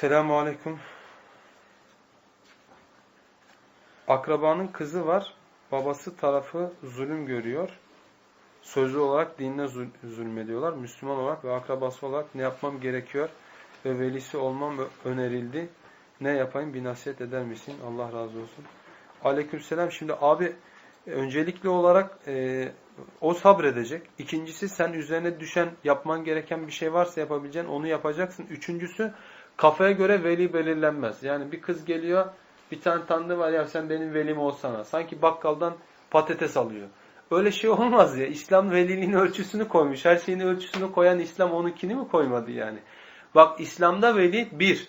Selamun Aleyküm. Akrabanın kızı var. Babası tarafı zulüm görüyor. Sözlü olarak dinine zul- zulmediyorlar. Müslüman olarak ve akrabası olarak ne yapmam gerekiyor ve velisi olmam önerildi. Ne yapayım bir nasihat eder misin? Allah razı olsun. Aleykümselam. Şimdi abi öncelikli olarak e, o sabredecek. İkincisi sen üzerine düşen yapman gereken bir şey varsa yapabileceğin onu yapacaksın. Üçüncüsü kafaya göre veli belirlenmez. Yani bir kız geliyor bir tane tanrı var ya sen benim velim olsana. Sanki bakkaldan patates alıyor. Öyle şey olmaz ya. İslam veliliğin ölçüsünü koymuş. Her şeyin ölçüsünü koyan İslam onunkini mi koymadı yani? Bak İslam'da veli bir.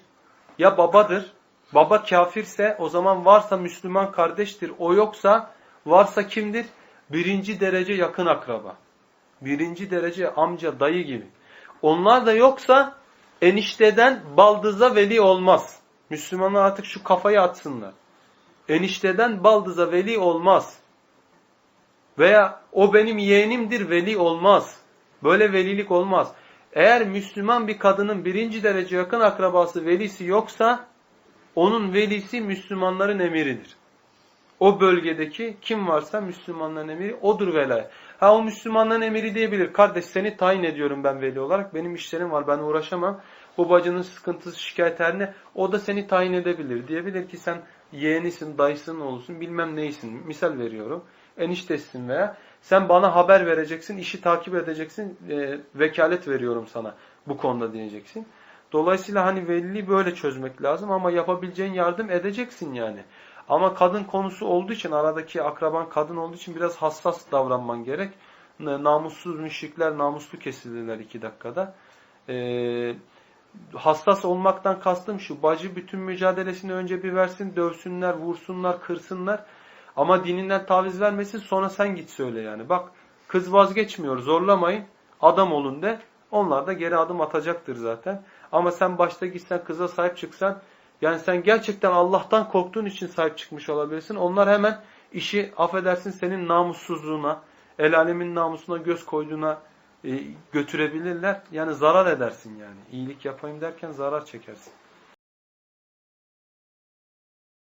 Ya babadır. Baba kafirse o zaman varsa Müslüman kardeştir. O yoksa varsa kimdir? Birinci derece yakın akraba. Birinci derece amca, dayı gibi. Onlar da yoksa enişteden baldıza veli olmaz. Müslümanlar artık şu kafayı atsınlar. Enişteden baldıza veli olmaz. Veya o benim yeğenimdir veli olmaz. Böyle velilik olmaz. Eğer Müslüman bir kadının birinci derece yakın akrabası velisi yoksa onun velisi Müslümanların emiridir. O bölgedeki kim varsa Müslümanların emiri odur velayet. Ha o Müslümanların emiri diyebilir. Kardeş seni tayin ediyorum ben veli olarak. Benim işlerim var ben uğraşamam. Bu bacının sıkıntısı şikayet haline o da seni tayin edebilir. Diyebilir ki sen yeğenisin, dayısın olsun bilmem neysin. Misal veriyorum. Eniştesin veya sen bana haber vereceksin, işi takip edeceksin, e, vekalet veriyorum sana bu konuda diyeceksin. Dolayısıyla hani veliliği böyle çözmek lazım ama yapabileceğin yardım edeceksin yani. Ama kadın konusu olduğu için aradaki akraban kadın olduğu için biraz hassas davranman gerek. Namussuz müşrikler namuslu kesilirler iki dakikada. Ee, hassas olmaktan kastım şu. Bacı bütün mücadelesini önce bir versin, dövsünler, vursunlar, kırsınlar. Ama dininden taviz vermesin sonra sen git söyle yani. Bak kız vazgeçmiyor zorlamayın adam olun de. Onlar da geri adım atacaktır zaten. Ama sen başta gitsen kıza sahip çıksan yani sen gerçekten Allah'tan korktuğun için sahip çıkmış olabilirsin. Onlar hemen işi affedersin senin namussuzluğuna, el alemin namusuna göz koyduğuna e, götürebilirler. Yani zarar edersin yani. İyilik yapayım derken zarar çekersin.